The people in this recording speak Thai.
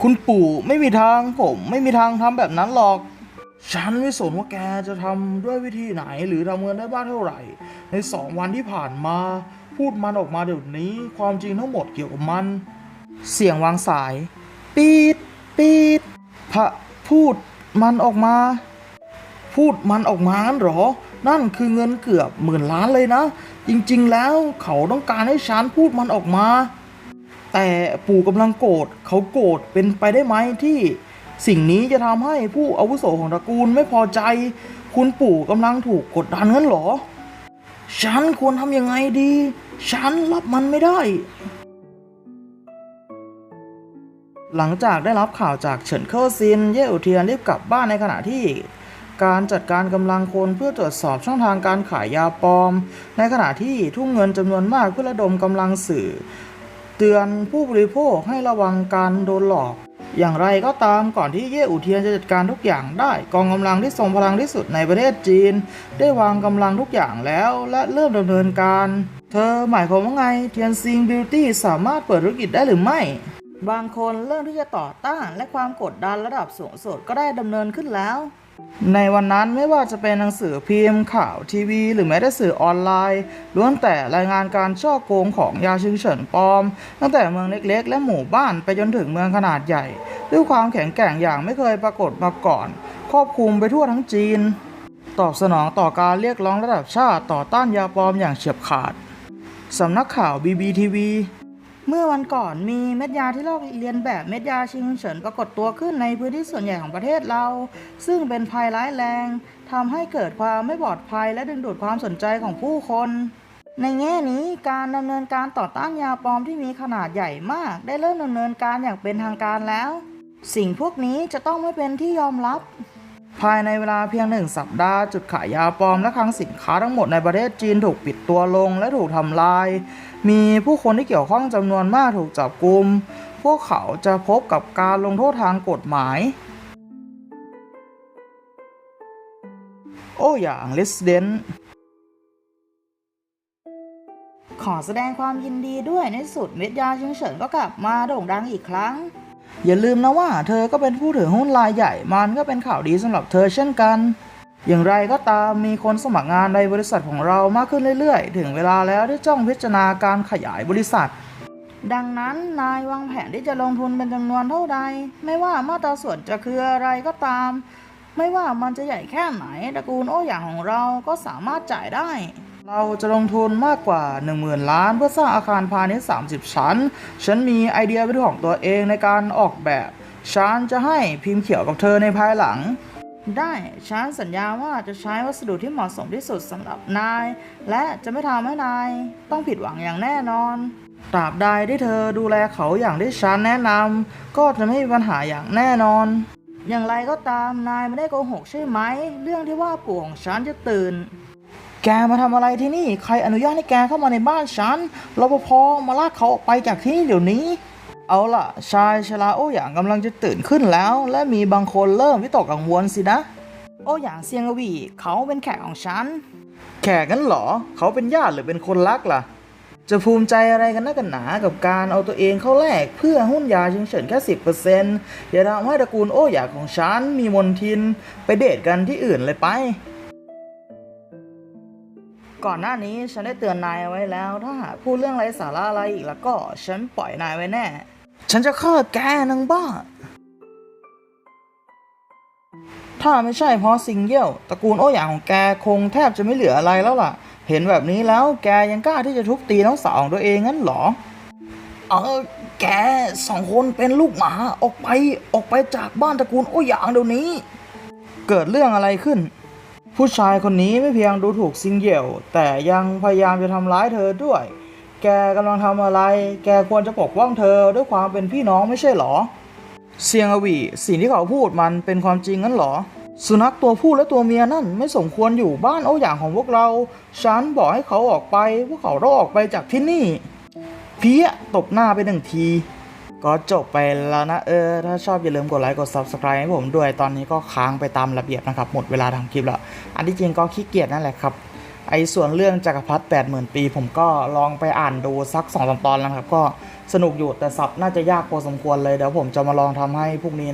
คุณปู่ไม่มีทางผม ไม่มีทางทำแบบนั้นหรอก ฉันไม่สนว่าแกจะทำด้วยวิธีไหนหรือทำเงินได้บ้างเท่าไหร่ ในสองวันที่ผ่านมา พูดมันออกมาเดี๋ยวนี้ ความจริงทั้งหมดเกี่ยวกับมัน เสียงวางสาย ปีดปีดพระพูดมันออกมา พูดมันออกมางั้นเหรอ นั่นคือเงินเกือบหมื่นล้านเลยนะ จริงๆแล้วเขาต้องการให้ฉันพูดมันออกมา แต่ปู่กำลังโกรธเขาโกรธเป็นไปได้ไหมที่สิ่งนี้จะทำให้ผู้อาวุโสของตระกูลไม่พอใจ คุณปู่กำลังถูกกดดันงั้นหรอ ฉันควรทำยังไงดี ฉันรับมันไม่ได้ หลังจากได้รับข่าวจากเฉินเคิลซิน เย่อุเทียนรีบกลับบ้านในขณะที่การจัดการกำลังคนเพื่อตรวจสอบช่องทางการขายยาปลอม ในขณะที่ทุ่มเงินจำนวนมากเพื่อระดมกำลังสื่อ ตือนผู้บริโภคให้ระวังการโดนหลอก อย่างไรก็ตามก่อนที่เย่อูเทียนจะจัดการทุกอย่างได้ กองกำลังที่ทรงพลังที่สุดในประเทศจีน ได้วางกำลังทุกอย่างแล้วและเริ่มดำเนินการ เธอหมายความว่าไงเทียนซิงบิวตี้สามารถเปิดธุรกิจได้หรือไม่บางคนเริ่มที่จะต่อต้านและความกดดันระดับสูงสุดก็ได้ดำเนินขึ้นแล้ว ในวันนั้นไม่ว่าจะเป็นหนังสือพิมพ์ข่าวทีวี หรือแม้แต่สื่อออนไลน์ล้วนแต่รายงานการช่อโกงของยาชิงเฉินปลอม ตั้งแต่เมืองเล็กๆ และหมู่บ้านไปจนถึงเมืองขนาดใหญ่ ด้วยความแข็งแกร่งอย่างไม่เคยปรากฏมาก่อน ครอบคลุมไปทั่วทั้งจีน ตอบสนองต่อการเรียกร้องระดับชาติต่อต้านยาปลอมอย่างเฉียบขาดสำนักข่าว BBTV เมื่อวันก่อนมีเม็ดยาที่ลอกเลียนแบบเม็ดยาชิงเฉินปรากฏตัวขึ้นในพื้นที่ส่วนใหญ่ของประเทศเรา ซึ่งเป็นภัยร้ายแรงทำให้เกิดความไม่ปลอดภัยและดึงดูดความสนใจของผู้คน ในแง่นี้การดำเนินการต่อต้านยาปลอมที่มีขนาดใหญ่มาก ได้เริ่มดำเนินการอย่างเป็นทางการแล้ว สิ่งพวกนี้จะต้องไม่เป็นที่ยอมรับ ภายในเวลาเพียงหนึ่งสัปดาห์ จุดขายยาปลอมและคลังสินค้าทั้งหมดในประเทศจีนถูกปิดตัวลงและถูกทำลาย มีผู้คนที่เกี่ยวข้องจำนวนมากถูกจับกุม พวกเขาจะพบกับการลงโทษทางกฎหมาย โอ้อย่างลิสเดนขอแสดงความยินดีด้วยในสุดเม็ดยาชิงเฉินก็กลับมาโด่งดังอีกครั้ง อย่าลืมนะว่าเธอก็เป็นผู้ถือหุ้นรายใหญ่ มันก็เป็นข่าวดีสำหรับเธอเช่นกัน อย่างไรก็ตามมีคนสมัครงานในบริษัทของเรามากขึ้นเรื่อยๆ ถึงเวลาแล้วที่จ้องพิจารณาการขยายบริษัท ดังนั้นนายวางแผนที่จะลงทุนเป็นจำนวนเท่าใด ไม่ว่ามาตราส่วนจะคืออะไรก็ตาม ไม่ว่ามันจะใหญ่แค่ไหนตระกูลโอ้อย่างของเราก็สามารถจ่ายได้ เราจะลงทุนมากกว่า 10,000 ล้าน เพื่อสร้างอาคารพาณิชย์ 30 ชั้น ฉันมีไอเดียเป็นของตัวเองในการออกแบบ ฉันจะให้พิมพ์เขียวกับเธอในภายหลัง ได้ฉันสัญญาว่าจะใช้วัสดุที่เหมาะสมที่สุดสำหรับนาย และจะไม่ทำให้นาย ต้องผิดหวังอย่างแน่นอน ตราบใดที่เธอดูแลเขาอย่างที่ฉันแนะนำก็จะไม่มีปัญหาอย่างแน่นอนอย่างไรก็ตามนายไม่ได้โกหกใช่ไหม เรื่องที่ว่าปู่ของฉันจะตื่น แกมาทำอะไรที่นี่ ใครอนุญาตให้แกเข้ามาในบ้านฉันรปภมาลากเขาออกไปจากที่นี่เดี๋ยวนี้ เอาล่ะ ชายชราโอหยางกำลังจะตื่นขึ้นแล้ว และมีบางคนเริ่มวิตกกังวลสินะ โอหยางเซียงวีเขาเป็นแขกของฉัน แขกกันเหรอ เขาเป็นญาติหรือเป็นคนรักล่ะ จะภูมิใจอะไรกันนักกันหนากับการเอาตัวเองเข้าแลกเพื่อหุ้นยาชิงเฉินแค่สิบเปอร์เซ็นต์อย่าทำให้ตระกูลโอหยางของฉันมีมนทินไปเดทกันที่อื่นเลยไป ก่อนหน้านี้ฉันได้เตือนนายเอาไว้แล้ว ถ้าหากพูดเรื่องไร้สาระอะไรอีกแล้วก็ฉันปล่อยนายไว้แน่ ฉันจะฆ่าแกนางบ้า ถ้าไม่ใช่เพราะซิงเกิลตระกูลโอหยางของแกคงแทบจะไม่เหลืออะไรแล้วล่ะ เห็นแบบนี้แล้วแกยังกล้าที่จะทุบตีน้องสาวของตัวเองงั้นเหรอเออแกสองคนเป็นลูกหมาออกไปออกไปจากบ้านตระกูลโอหยางเดี๋ยวนี้ เกิดเรื่องอะไรขึ้น ผู้ชายคนนี้ไม่เพียงดูถูกซิงเกิลแต่ยังพยายามจะทำร้ายเธอด้วย แกกำลังทำอะไร แกควรจะปกป้องเธอด้วยความเป็นพี่น้องไม่ใช่หรอ เซียงอวีสิ่งที่เขาพูดมันเป็นความจริงงั้นหรอ สุนัขตัวผู้และตัวเมียนั่นไม่สมควรอยู่บ้านโอาอย่างของพวกเรา ฉันบอกให้เขาออกไปพวกเขาต้องออกไปจากที่นี่ เพี้ยตบหน้าไปหนึ่งที ก็จบไปแล้วนะ เออ ถ้าชอบอย่าลืมกดไลค์กด Subscribe ให้ผมด้วย ตอนนี้ก็ค้างไปตามระเบียบนะครับ หมดเวลาทำคลิปแล้ว อันที่จริงก็ขี้เกียจนั่นแหละครับ ไอ้ส่วนเรื่องจักรพรรดิแปดหมื่นปี ผมก็ลองไปอ่านดูสักสองสามตอนแล้วครับ ก็สนุกอยู่แต่สับน่าจะยากพอสมควรเลย เดี๋ยวผมจะมาลองทำให้พวกนี้นะ